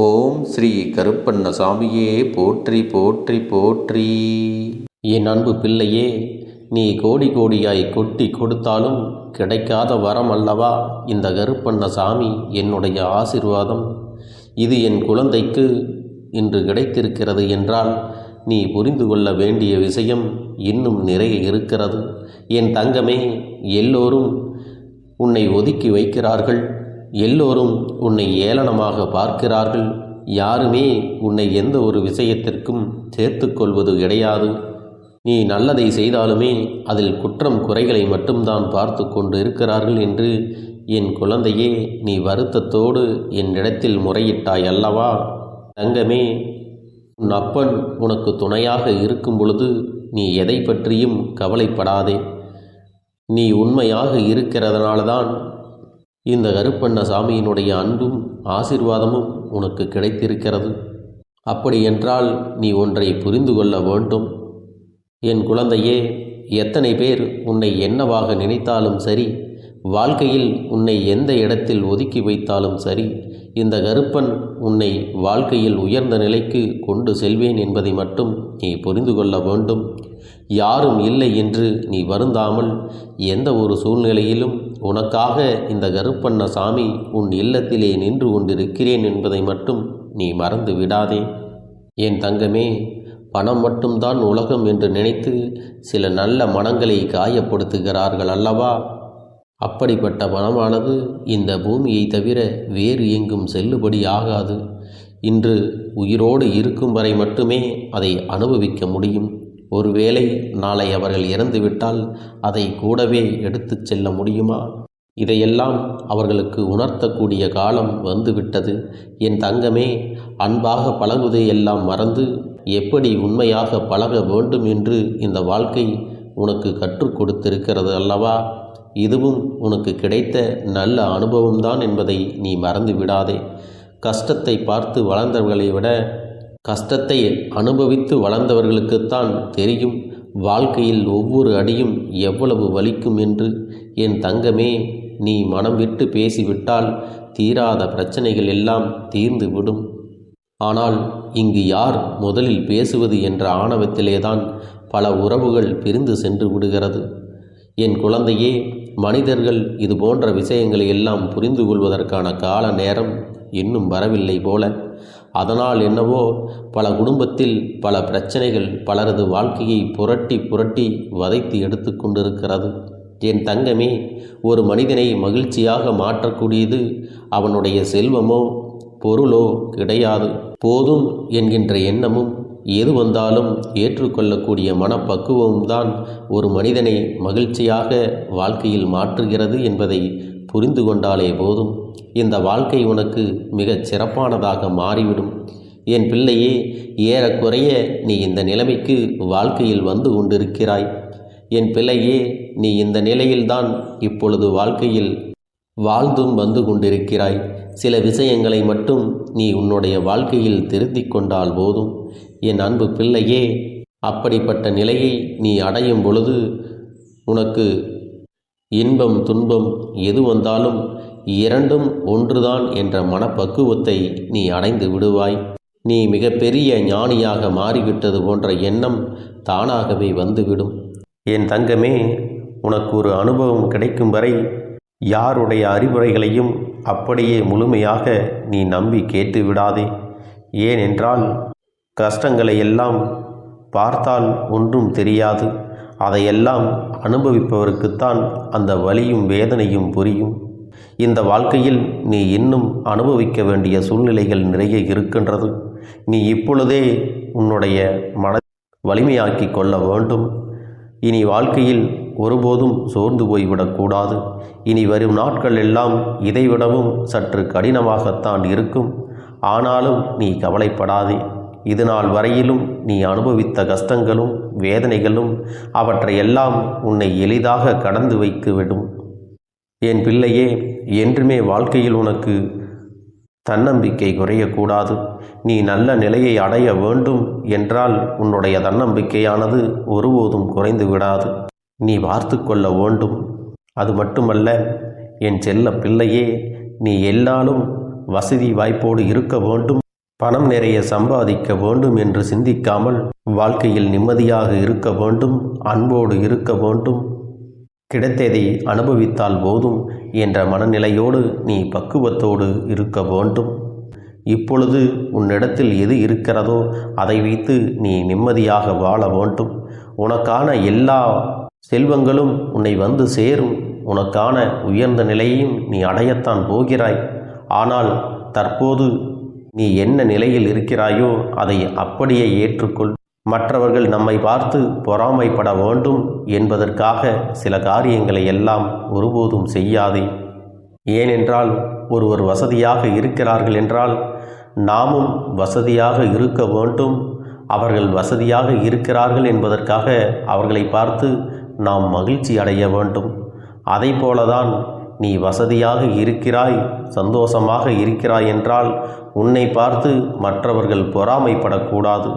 ஓம் ஸ்ரீ கருப்பண்ண சாமியே போற்றி போற்றி போற்றி. என் அன்பு பிள்ளையே நீ கோடி கோடியாய் கொட்டி கொடுத்தாலும் கிடைக்காத வரம் அல்லவா? இந்த கருப்பண்ண சாமி என்னுடைய ஆசிர்வாதம். இது என் குழந்தைக்கு இன்று கிடைத்திருக்கிறது என்றால் நீ புரிந்து கொள்ள வேண்டிய விஷயம் இன்னும் நிறைய இருக்கிறது. என் தங்கமே எல்லோரும் உன்னை ஒதுக்கி வைக்கிறார்கள். எல்லோரும் உன்னை ஏளனமாக பார்க்கிறார்கள். யாருமே உன்னை எந்த ஒரு விஷயத்திற்கும் சேர்த்துக்கொள்வது கிடையாது. நீ நல்லதை செய்தாலுமே அதில் குற்றம் குறைகளை மட்டும்தான் பார்த்து கொண்டு இருக்கிறார்கள் என்று என் குழந்தையே நீ வருத்தத்தோடு என்னிடத்தில் முறையிட்டாய் அல்லவா தங்கமே உன் அப்பன் உனக்கு துணையாக இருக்கும் பொழுது நீ எதை பற்றியும் கவலைப்படாதே. நீ உண்மையாக இருக்கிறதுனால்தான் இந்த கருப்பண்ண சாமியினுடைய அன்பும் ஆசீர்வாதமும் உனக்கு கிடைத்திருக்கிறது. அப்படியென்றால் நீ ஒன்றை புரிந்து கொள்ள வேண்டும். என் குழந்தையே எத்தனை பேர் உன்னை என்னவாக நினைத்தாலும் சரி வாழ்க்கையில் உன்னை எந்த இடத்தில் ஒதுக்கி வைத்தாலும் சரி இந்த கருப்பன் உன்னை வாழ்க்கையில் உயர்ந்த நிலைக்கு கொண்டு செல்வேன் என்பதை மட்டும் நீ புரிந்து கொள்ள வேண்டும். யாரும் இல்லை என்று நீ வருந்தாமல் எந்த ஒரு சூழ்நிலையிலும் உனக்காக இந்த கருப்பண்ண சாமி உன் இல்லத்திலே நின்று கொண்டிருக்கிறேன் என்பதை மட்டும் நீ மறந்து விடாதே. என் தங்கமே பணம் மட்டும்தான் உலகம் என்று நினைத்து சில நல்ல மனங்களை காயப்படுத்துகிறார்கள் அல்லவா? அப்படிப்பட்ட பணமானது இந்த பூமியை தவிர வேறு எங்கும் செல்லுபடி ஆகாது. இன்று உயிரோடு இருக்கும் வரை மட்டுமே அதை அனுபவிக்க முடியும். ஒருவேளை நாளை அவர்கள் இறந்துவிட்டால் அதை கூடவே எடுத்துச் செல்ல முடியுமா? இதையெல்லாம் அவர்களுக்கு உணர்த்தக்கூடிய காலம் வந்துவிட்டது. என் தங்கமே அன்பாக பழகுவதை எல்லாம் மறந்து எப்படி உண்மையாக பழக வேண்டும் என்று இந்த வாழ்க்கை உனக்கு கற்றுக் கொடுத்திருக்கிறது அல்லவா? இதுவும் உனக்கு கிடைத்த நல்ல அனுபவம்தான் என்பதை நீ மறந்து விடாதே. கஷ்டத்தை பார்த்து வளர்ந்தவர்களை விட கஷ்டத்தை அனுபவித்து வளர்ந்தவர்களுக்குத்தான் தெரியும். வாழ்க்கையில் ஒவ்வொரு அடியும் எவ்வளவு வலிக்கும் என்று என் தங்கமே நீ மனம் விட்டு பேசிவிட்டால் தீராத பிரச்சனைகள் எல்லாம் தீர்ந்து விடும். ஆனால் இங்கு யார் முதலில் பேசுவது என்ற ஆணவத்திலேதான் பல உறவுகள் பிரிந்து சென்று விடுகிறது. என் குழந்தையே மனிதர்கள் இது போன்ற விஷயங்களை எல்லாம் புரிந்து கொள்வதற்கான கால நேரம் இன்னும் வரவில்லை போல. அதனால் என்னவோ பல குடும்பத்தில் பல பிரச்சனைகள் பலரது வாழ்க்கையை புரட்டி புரட்டி வதைத்து எடுத்து கொண்டிருக்கிறது. என் தங்கமே ஒரு மனிதனை மகிழ்ச்சியாக மாற்றக்கூடியது அவனுடைய செல்வமோ பொருளோ கிடையாது. போதும் என்கின்ற எண்ணமும் எது வந்தாலும் ஏற்றுக்கொள்ளக்கூடிய மனப்பக்குவம்தான் ஒரு மனிதனை மகிழ்ச்சியாக வாழ்க்கையில் மாற்றுகிறது என்பதை புரிந்து கொண்டாலே போதும். இந்த வாழ்க்கை உனக்கு மிகச் சிறப்பானதாக மாறிவிடும். என் பிள்ளையே ஏறக்குறைய நீ இந்த நிலைமைக்கு வாழ்க்கையில் வந்து கொண்டிருக்கிறாய். என் பிள்ளையே நீ இந்த நிலையில்தான் இப்பொழுது வாழ்க்கையில் வாழ்ந்தும் வந்து கொண்டிருக்கிறாய். சில விஷயங்களை மட்டும் நீ உன்னுடைய வாழ்க்கையில் திருத்திக் கொண்டால் போதும். என் அன்பு பிள்ளையே அப்படிப்பட்ட நிலையை நீ அடையும் பொழுது உனக்கு இன்பம் துன்பம் எது வந்தாலும் இரண்டும் ஒன்றுதான் என்ற மனப்பக்குவத்தை நீ அடைந்து விடுவாய். நீ மிகப்பெரிய ஞானியாக மாறிவிட்டது போன்ற எண்ணம் தானாகவே வந்துவிடும். என் தங்கமே உனக்கு ஒரு அனுபவம் கிடைக்கும் வரை யாருடைய அறிவுரைகளையும் அப்படியே முழுமையாக நீ நம்பி கேட்டு விடாதே. ஏனென்றால் கஷ்டங்களை எல்லாம் பார்த்தால் ஒன்றும் தெரியாது. அதையெல்லாம் அனுபவிப்பவருக்குத்தான் அந்த வலியும் வேதனையும் புரியும். இந்த வாழ்க்கையில் நீ இன்னும் அனுபவிக்க வேண்டிய சூழ்நிலைகள் நிறைய இருக்கின்றது. நீ இப்பொழுதே உன்னுடைய மன வலிமையாக்கி கொள்ள வேண்டும். இனி வாழ்க்கையில் ஒருபோதும் சோர்ந்து போய்விடக்கூடாது இனி வரும் நாட்கள் எல்லாம் இதைவிடவும் சற்று கடினமாகத்தான் இருக்கும். ஆனாலும் நீ கவலைப்படாதே. இதுநாள் வரையிலும் நீ அனுபவித்த கஷ்டங்களும் வேதனைகளும் அவற்றையெல்லாம் உன்னை எளிதாக கடந்து வைத்துவிடும். என் பிள்ளையே என்றுமே வாழ்க்கையில் உனக்கு தன்னம்பிக்கை குறையக்கூடாது. நீ நல்ல நிலையை அடைய வேண்டும் என்றால் உன்னுடைய தன்னம்பிக்கையானது ஒருபோதும் குறைந்து விடாது. நீ வார்த்து கொள்ள வேண்டும். அது மட்டுமல்ல என் செல்ல பிள்ளையே நீ எல்லாலும் வசதி வாய்ப்போடு இருக்க வேண்டும். பணம் நிறைய சம்பாதிக்க வேண்டும் என்று சிந்திக்காமல் வாழ்க்கையில் நிம்மதியாக இருக்க வேண்டும் அன்போடு இருக்க வேண்டும். கிடைத்ததை அனுபவித்தால் போதும் என்ற மனநிலையோடு நீ பக்குவத்தோடு இருக்க வேண்டும். இப்பொழுது உன்னிடத்தில் எது இருக்கிறதோ அதை வைத்து நீ நிம்மதியாக வாழ வேண்டும். உனக்கான எல்லா செல்வங்களும் உன்னை வந்து சேரும். உனக்கான உயர்ந்த நிலையையும் நீ அடையத்தான் போகிறாய். ஆனால் தற்போது நீ என்ன நிலையில் இருக்கிறாயோ அதை அப்படியே ஏற்றுக்கொள். மற்றவர்கள் நம்மை பார்த்து பொறாமைப்பட வேண்டும் என்பதற்காக சில காரியங்களை எல்லாம் ஒருபோதும் செய்யாதே. ஏனென்றால் ஒருவர் வசதியாக இருக்கிறார்கள் என்றால் நாமும் வசதியாக இருக்க வேண்டும். அவர்கள் வசதியாக இருக்கிறார்கள் என்பதற்காக அவர்களை பார்த்து நாம் மகிழ்ச்சி அடைய வேண்டும். அதை போலதான் நீ வசதியாக இருக்கிறாய் சந்தோஷமாக இருக்கிறாய் என்றால் உன்னை பார்த்து மற்றவர்கள் பொறாமைப்படக்கூடாது.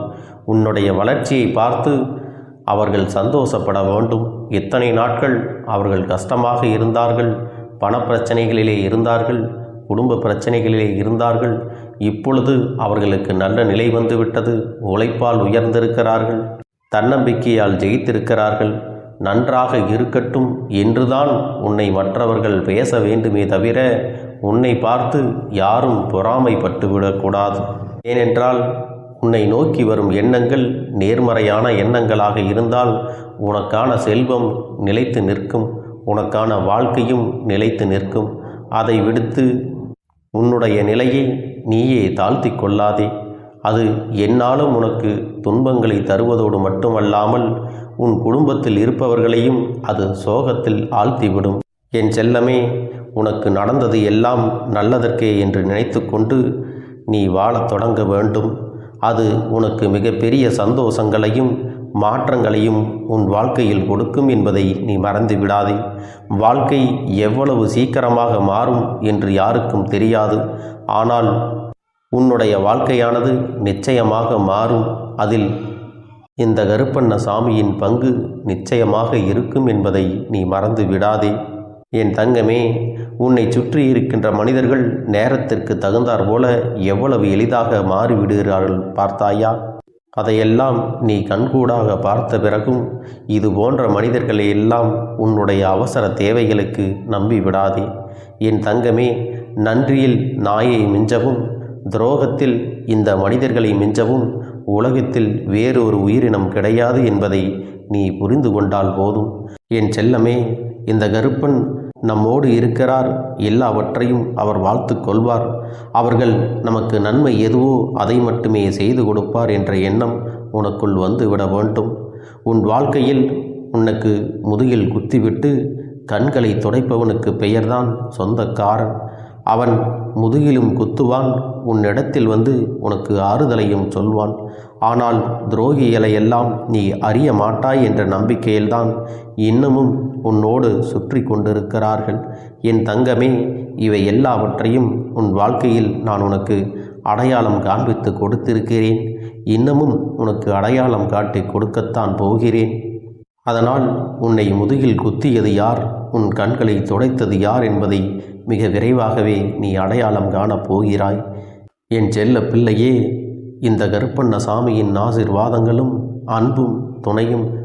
உன்னுடைய வளர்ச்சியை பார்த்து அவர்கள் சந்தோஷப்பட வேண்டும். இத்தனை நாட்கள் அவர்கள் கஷ்டமாக இருந்தார்கள் பணப்பிரச்சனைகளிலே இருந்தார்கள் குடும்ப பிரச்சனைகளிலே இருந்தார்கள் இப்பொழுது அவர்களுக்கு நல்ல நிலை வந்துவிட்டது உழைப்பால் உயர்ந்திருக்கிறார்கள் தன்னம்பிக்கையால் ஜெயித்திருக்கிறார்கள் நன்றாக இருக்கட்டும் என்றுதான் உன்னை மற்றவர்கள் பேச வேண்டுமே தவிர உன்னை பார்த்து யாரும் பொறாமைப்பட்டு விடக்கூடாது ஏனென்றால் உன்னை நோக்கி வரும் எண்ணங்கள் நேர்மறையான எண்ணங்களாக இருந்தால் உனக்கான செல்வம் நிலைத்து நிற்கும் உனக்கான வாழ்க்கையும் நிலைத்து நிற்கும். அதை விடுத்து உன்னுடைய நிலையை நீயே தாழ்த்தி கொள்ளாதே. அது என்னாலும் உனக்கு துன்பங்களை தருவதோடு மட்டுமல்லாமல் உன் குடும்பத்தில் இருப்பவர்களையும் அது சோகத்தில் ஆழ்த்திவிடும். என் செல்லமே உனக்கு நடந்தது எல்லாம் நல்லதற்கே என்று நினைத்து கொண்டு நீ வாழத் தொடங்க வேண்டும். அது உனக்கு மிகப்பெரிய சந்தோஷங்களையும் மாற்றங்களையும் உன் வாழ்க்கையில் கொடுக்கும் என்பதை நீ மறந்து விடாதே. வாழ்க்கை எவ்வளவு சீக்கிரமாக மாறும் என்று யாருக்கும் தெரியாது. ஆனால் உன்னுடைய வாழ்க்கையானது நிச்சயமாக மாறும். அதில் இந்த கருப்பண்ண சாமியின் பங்கு நிச்சயமாக இருக்கும் என்பதை நீ மறந்து விடாதே. என் தங்கமே உன்னை சுற்றி இருக்கின்ற மனிதர்கள் நேரத்திற்கு தகுந்தாற் போல எவ்வளவு எளிதாக மாறிவிடுகிறார்கள் பார்த்தாயா? அதையெல்லாம் நீ கண்கூடாக பார்த்த பிறகும் இது போன்ற மனிதர்களை எல்லாம் உன்னுடைய அவசர தேவைகளுக்கு நம்பி விடாதே என் தங்கமே நன்றியில் நாயை மிஞ்சவும் துரோகத்தில் இந்த மனிதர்களை மிஞ்சவும் உலகத்தில் வேறொரு உயிரினம் கிடையாது என்பதை நீ புரிந்து கொண்டால் போதும். என் செல்லமே இந்த கருப்பன் நம்மோடு இருக்கிறார் எல்லாவற்றையும் அவர் வாழ்த்து கொள்வார். அவர்கள் நமக்கு நன்மை எதுவோ அதை மட்டுமே செய்து கொடுப்பார் என்ற எண்ணம் உனக்குள் வந்து விட வேண்டும். உன் வாழ்க்கையில் உனக்கு முதுகில் குத்திவிட்டு கண்களை துடைப்பவனுக்கு பெயர்தான் சொந்தக்காரன். அவன் முதுகிலும் குத்துவான் உன்னிடத்தில் வந்து உனக்கு ஆறுதலையும் சொல்வான். ஆனால் துரோகிகளையெல்லாம் நீ அறிய மாட்டாய் என்ற நம்பிக்கையில்தான் இன்னமும் உன்னோடு சுற்றி கொண்டிருக்கிறார்கள். என் தங்கமே இவை எல்லாவற்றையும் உன் வாழ்க்கையில் நான் உனக்கு அடையாளம் காண்பித்து கொடுத்திருக்கிறேன். இன்னமும் உனக்கு அடையாளம் காட்டி கொடுக்கத்தான் போகிறேன். அதனால் உன்னை முதுகில் குத்தியது யார்? உன் கண்களை துடைத்தது யார் என்பதை மிக விரைவாகவே நீ அடையாளம் காணப் போகிறாய். என் செல்ல பிள்ளையே இந்த கருப்பண்ண சாமியின் ஆசிர்வாதங்களும் அன்பும் துணையும்